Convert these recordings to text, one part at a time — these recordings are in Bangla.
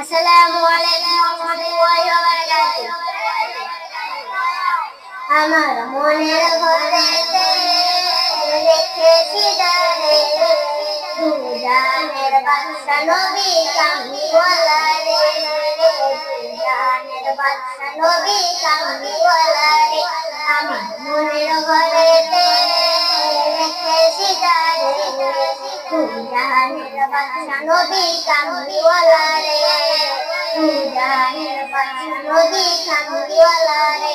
আসসালামু আলাইকুম ওয়া বারাকাতুহু। আমার মনের ঘরেতে রেখেছি জানে দুজানের বাদশা নবী কামলিওয়ালা রে দুজানের বাদশা নবী কামলিওয়ালা রে আমার মনের ঘরেতে রেখেছি জানে দুজানের বাদশা নবী কামলিওয়ালা রে দুজানের বাদশা নবী কামলিওয়ালা রে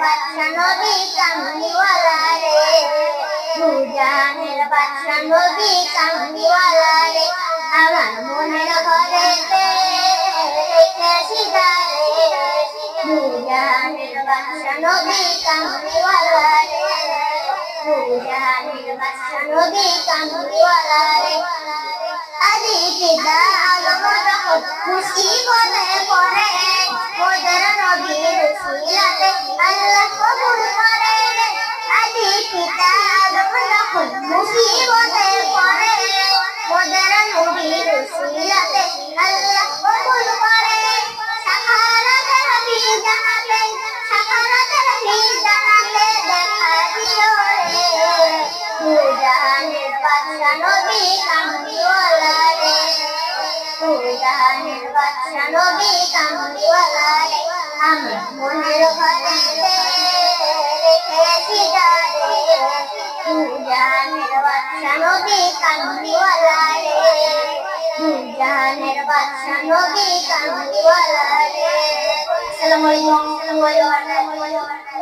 বাদশা নবী কামলিওয়ালা রে দুজানের বাদশা নবী কামলিওয়ালা রে আমার মনের ঘরেতে রেখেছি দারে দুজানের বাদশা নবী কামলিওয়ালা রে দুজানের বাদশা নবী পড়ে বাদশা নবী কামলিওয়ালা রে দুজানের বাদশা নবী কামলিওয়ালা রে আমি মনের ঘরেতে রেখেছি যারে দুজানের বাদশা নবী কামলিওয়ালা রে দুজানের বাদশা নবী কামলিওয়ালা রে আসসালামু আলাইকুম